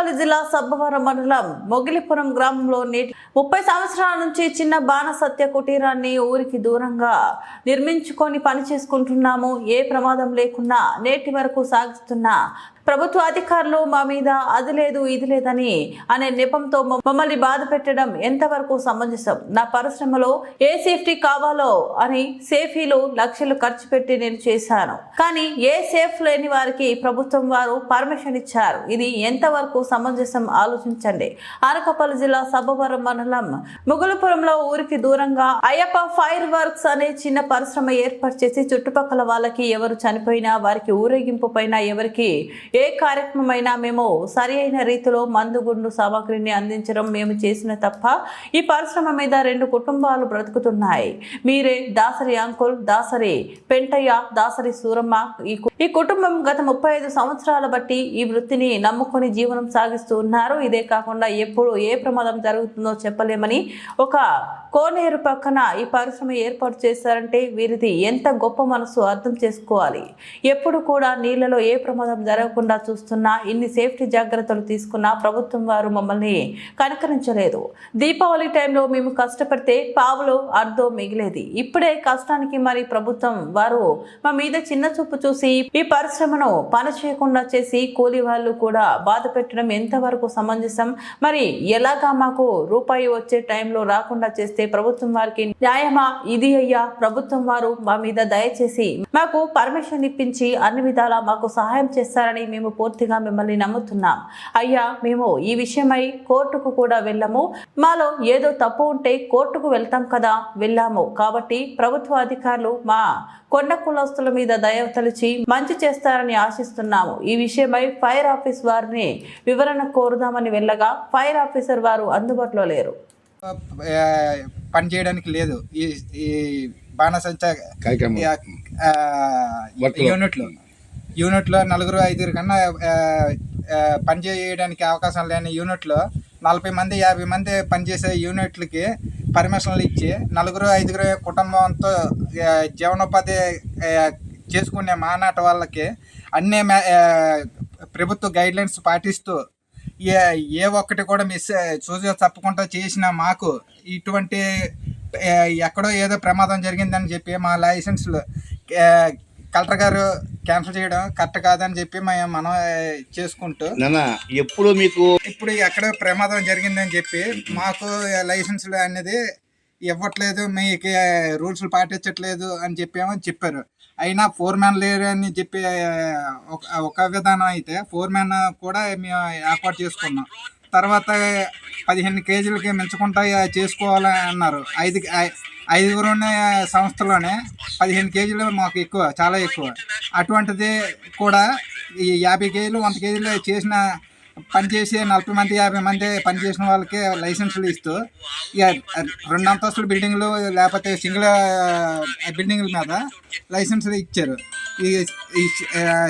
అనకపల్లి జిల్లా సబ్బవరం మండలం మొగిలిపురం గ్రామంలో నేటి ముప్పై సంవత్సరాల నుంచి చిన్న బాణ సత్య కుటీరాన్ని ఊరికి దూరంగా నిర్మించుకొని పని చేసుకుంటున్నాము ఏ ప్రమాదం లేకున్నా నేటి వరకు సాగుతున్న ప్రభుత్వ అధికారులు మా మీద అది లేదు ఇది లేదని అనే నెపంతో మమ్మల్ని బాధ పెట్టడం ఎంతవరకు సమంజసం? నా పరిశ్రమలో ఏ సేఫ్టీ కావాలో అని సేఫీలు లక్షలు ఖర్చు పెట్టి నేను చేశాను. కానీ ఏ సేఫ్ లేని వారికి ప్రభుత్వం వారు పర్మిషన్ ఇచ్చారు. ఇది ఎంతవరకు సమంజసం? ఆలోచించండి. అనకాపల్లి జిల్లా సబ్బవరం మండలం ముగులపురంలో ఊరికి దూరంగా అయ్యప్ప ఫైర్ వర్క్స్ అనే చిన్న పరిశ్రమ ఏర్పాటు చేసి చుట్టుపక్కల వాళ్ళకి ఎవరు చనిపోయినా వారికి ఊరేగింపు పైన ఎవరికి ఏ కార్యక్రమమైనా మేము సరి అయిన రీతిలో మందుగుండు సామాగ్రిని అందించడం మేము చేసిన తప్ప ఈ పరిశ్రమ మీద రెండు కుటుంబాలు బ్రతుకుతున్నాయి. మీరే దాసరి అంకుల్ దాసరి పెంటయ్య దాసరి సూరమ్మ. ఈ ఈ కుటుంబం గత ముప్పై ఐదు సంవత్సరాల బట్టి ఈ వృత్తిని నమ్ముకొని జీవనం సాగిస్తూ ఉన్నారు. ఇదే కాకుండా ఎప్పుడు ఏ ప్రమాదం జరుగుతుందో చెప్పలేమని ఒక కోనేరు పక్కన ఈ పరిశ్రమ ఏర్పాటు చేశారంటే వీరిది ఎంత గొప్ప మనసు అర్థం చేసుకోవాలి. ఎప్పుడు కూడా నీళ్ళలో ఏ ప్రమాదం జరగకుండా చూస్తున్నా ఇన్ని సేఫ్టీ జాగ్రత్తలు తీసుకున్నా ప్రభుత్వం వారు మమ్మల్ని కనకరించలేదు. దీపావళి టైంలో మేము కష్టపడితే పావులు అర్ధో మిగిలేది. ఇప్పుడే కష్టానికి మరి ప్రభుత్వం వారు మా మీద చిన్న చూపు చూసి ఈ పరిశ్రమను పని చేయకుండా చేసి కూలి వాళ్ళు కూడా బాధ పెట్టడం ఎంతవరకు సమంజసం? మరి ఎలాగా మాకు రూపాయి వచ్చే టైంలో రాకుండా చేస్తే ప్రభుత్వం వారికి న్యాయమా? ఇది అయ్యా ప్రభుత్వం వారు మా మీద దయచేసి మాకు పర్మిషన్ ఇప్పించి అన్ని విధాలా మాకు సహాయం చేస్తారని మేము పూర్తిగా మిమ్మల్ని నమ్ముతున్నాం. అయ్యా మేము ఈ విషయమై కోర్టుకు కూడా వెళ్ళము. మాలో ఏదో తప్పు ఉంటే కోర్టుకు వెళ్తాం కదా వెళ్ళాము. కాబట్టి ప్రభుత్వ అధికారులు మా కొండ కులస్తుల మీద దయ తలిచి మంచి చేస్తారని ఆశిస్తున్నాము. ఈ విషయమై ఫైర్ ఆఫీస్ వారిని వివరణ కోరుదామని వెళ్ళగా ఫైర్ ఆఫీసర్ వారు అందుబాటులో లేరు. పని చేయడానికి లేదు. ఈ బాణసంచ. యూనిట్లో. యూనిట్లో నలుగురు ఐదుగురు కన్నా పనిచేయడానికి అవకాశం లేని యూనిట్లో నలభై మంది యాభై మంది పనిచేసే యూనిట్లకి పర్మిషన్లు ఇచ్చి నలుగురు ఐదుగురు కుటుంబంతో జీవనోపాధి చేసుకునే మానాట వాళ్ళకి అన్ని మే- ప్రభుత్వ గైడ్లైన్స్ పాటిస్తూ ఏ ఏ ఒక్కటి కూడా మిస్ చూసి తప్పకుండా చేసిన మాకు ఇటువంటి ఎక్కడో ఏదో ప్రమాదం జరిగిందని చెప్పి మా లైసెన్స్లు కలెక్టర్ గారు క్యాన్సిల్ చేయడం కరెక్ట్ కాదని చెప్పి మేము మనం చేసుకుంటూ ఎప్పుడు మీకు ఇప్పుడు ఎక్కడో ప్రమాదం జరిగిందని చెప్పి మాకు లైసెన్స్లు అనేది ఇవ్వట్లేదు మీకు రూల్స్ పాటించట్లేదు అని చెప్పేమో చెప్పారు. అయినా ఫోర్ మ్యాన్ లేరు అని చెప్పి ఒక ఒక విధానం అయితే ఫోర్ మ్యాన్ కూడా మేము ఏర్పాటు చేసుకున్నాం. తర్వాత పదిహేను కేజీలకి మించకుండా చేసుకోవాలని అన్నారు. ఐదు ఐ- ఐదుగురు ఉన్న సంస్థలోనే పదిహేను కేజీలు మాకు ఎక్కువ చాలా ఎక్కువ. అటువంటిది కూడా ఈ యాభై కేజీలు వంద కేజీలు చేసిన పని చేసి నలభై మంది యాభై మంది పని చేసిన వాళ్ళకి లైసెన్సులు ఇస్తూ ఇక రెండు అంతస్తుల బిల్డింగ్లు లేకపోతే సింగిల్ బిల్డింగ్ల మీద లైసెన్సులు ఇచ్చారు. ఈ ఈ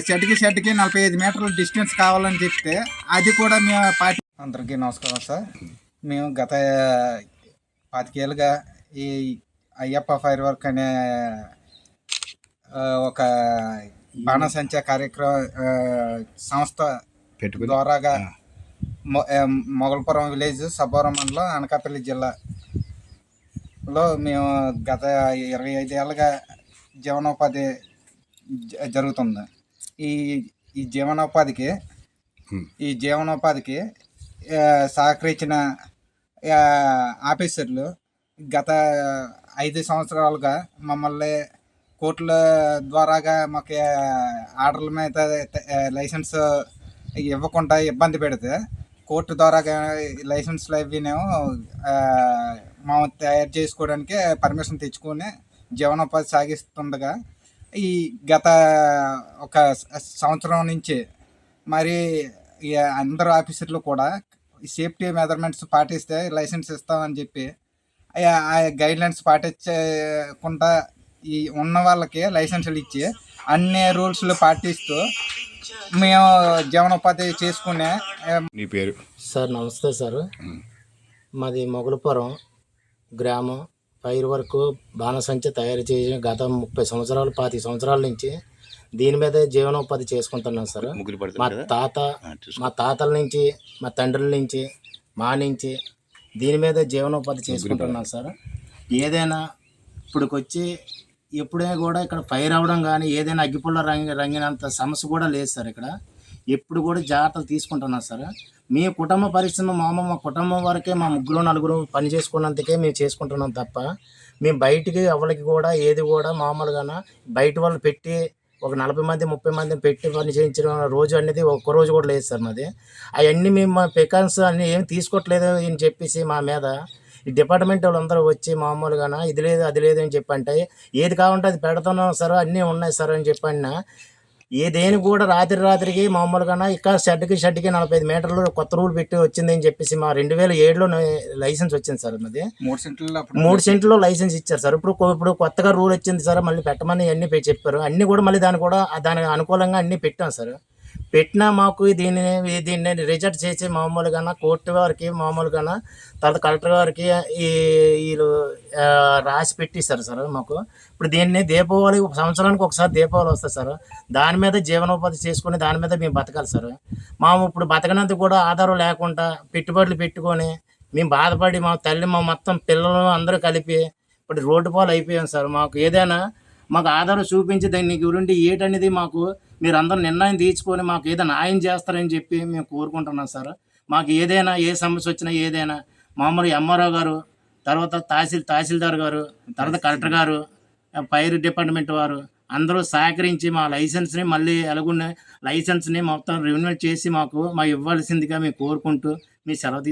షెడ్కి షెడ్కి నలభై ఐదు మీటర్ల డిస్టెన్స్ కావాలని చెప్తే అది కూడా మేము పాటి అందరికీ నమస్కారం సార్. మేము గత పాతికేళ్ళుగా ఈ అయ్యప్ప ఫైర్ వర్క్ అనే ఒక బాణసంచ కార్యక్రమ సంస్థ ద్వారాగా మొగల్పురం విలేజ్ సబ్బవరం మండలం అనకాపల్లి జిల్లాలో మేము గత ఇరవై ఐదేళ్ళుగా జీవనోపాధి జరుగుతుంది. ఈ ఈ జీవనోపాధికి. ఈ జీవనోపాధికి సహకరించిన ఆఫీసర్లు గత ఐదు సంవత్సరాలుగా మమ్మల్ని కోర్టుల ద్వారాగా మాకు ఆర్డర్ల మీద లైసెన్స్ ఇవ్వకుండా ఇబ్బంది పెడితే కోర్టు ద్వారా లైసెన్స్లు అవినేమో ఆ, మేము తయారు చేసుకోవడానికి పర్మిషన్ తెచ్చుకొని జీవనోపాధి సాగిస్తుండగా ఈ గత ఒక సంవత్సరం నుంచి మరి అందరు ఆఫీసర్లు కూడా సేఫ్టీ మెజర్మెంట్స్ పాటిస్తే లైసెన్స్ ఇస్తామని చెప్పి ఆ- గైడ్లైన్స్ పాటించకుండా ఈ ఉన్న వాళ్ళకి లైసెన్సులు ఇచ్చి అన్ని రూల్స్లు పాటిస్తూ మేము జీవనోపాధి చేసుకునే నీ పేరు? సార్ నమస్తే సార్. మాది మొగలపురం గ్రామం. ఫైర్ వర్క్ బాణసంచ తయారు చేసి గత ముప్పై సంవత్సరాలు పాతి సంవత్సరాల నుంచి దీని మీద జీవనోపాధి చేసుకుంటున్నాం సార్. మా తాత. మా తాతల నుంచి మా తండ్రుల నుంచి మా నుంచి దీని మీద జీవనోపాధి చేసుకుంటున్నాం సార్. ఏదైనా ఇప్పుడుకొచ్చి ఎప్పుడే కూడా ఇక్కడ ఫైర్ అవ్వడం కానీ ఏదైనా అగ్గిపుల్ల రంగి రంగినంత సమస్య కూడా లేదు సార్ ఇక్కడ. ఎప్పుడు కూడా జాగ్రత్తలు తీసుకుంటున్నాం సార్. మీ కుటుంబ పరిశ్రమ మామ మా కుటుంబం వరకే మా ముగ్గురు నలుగురు పని చేసుకున్నందుకే మేము చేసుకుంటున్నాం తప్ప మేము బయటికి ఎవరికి కూడా ఏది కూడా మామూలుగాన బయట వాళ్ళు పెట్టి ఒక నలభై మంది ముప్పై మంది పెట్టి పని చేయించడం రోజు అనేది ఒక్క రోజు కూడా లేదు సార్ మాది. అవన్నీ మేము మా పెకాన్స్ అన్నీ ఏం తీసుకోవట్లేదు అని చెప్పేసి మా మీద ఈ డిపార్ట్మెంట్ వాళ్ళందరూ వచ్చి మామూలుగాన ఇది లేదు అది లేదు అని చెప్పి అంటే ఏది కావాలంటే అది పెడుతున్నాం సార్ అన్నీ ఉన్నాయి సార్ అని చెప్పిన ఏ దేని కూడా రాత్రి రాత్రికి మామూలుగా ఇక్కడ షెడ్కి షెడ్కి నలభై ఐదు మీటర్లు కొత్త రూల్ పెట్టి వచ్చింది అని చెప్పేసి మా రెండు వేల ఏడులో లైసెన్స్ వచ్చింది సార్ మాది. మూడు సెంట్లు మూడు సెంట్లో లైసెన్స్ ఇచ్చారు సార్. ఇప్పుడు ఇప్పుడు కొత్తగా రూల్ వచ్చింది సార్ మళ్ళీ పెట్టమని అన్ని చెప్పారు. అన్ని కూడా మళ్ళీ దాని కూడా దానికి అనుకూలంగా అన్ని పెట్టాం సార్. పెట్టినా మాకు దీనిని దీన్ని రిజెక్ట్ చేసి మామూలుగా కోర్టు వారికి మామూలుగా తర్వాత కలెక్టర్ గారికి ఈ వీళ్ళు రాసి పెట్టిస్తారు సార్ మాకు. ఇప్పుడు దీన్ని దీపావళి ఒక సంవత్సరానికి ఒకసారి దీపావళి వస్తుంది సార్. దాని మీద జీవనోపాధి చేసుకుని దాని మీద మేము బతకాలి సార్. మాము ఇప్పుడు బతకనంత కూడా ఆధారం లేకుండా పెట్టుబడులు పెట్టుకొని మేము బాధపడి మా తల్లి మా మొత్తం పిల్లలు అందరూ కలిపి ఇప్పుడు రోడ్డు పాలు అయిపోయాం సార్ మాకు. ఏదైనా మాకు ఆధారం చూపించి దాన్ని గురించి ఏటనేది మాకు మీరు నిర్ణయం తీసుకొని మాకు ఏదైనా న్యాయం చేస్తారని చెప్పి మేము కోరుకుంటున్నాం సార్. మాకు ఏదైనా ఏ సమస్య వచ్చినా ఏదైనా మామూలు ఎంఆర్ఓ గారు తర్వాత తహసీల్ తహసీల్దార్ గారు తర్వాత కలెక్టర్ గారు ఫైర్ డిపార్ట్మెంట్ వారు అందరూ సహకరించి మా లైసెన్స్ని మళ్ళీ ఎలాగున్న లైసెన్స్ని మొత్తం రెన్యువల్ చేసి మాకు మా ఇవ్వాల్సిందిగా మేము కోరుకుంటూ మీ సెలవు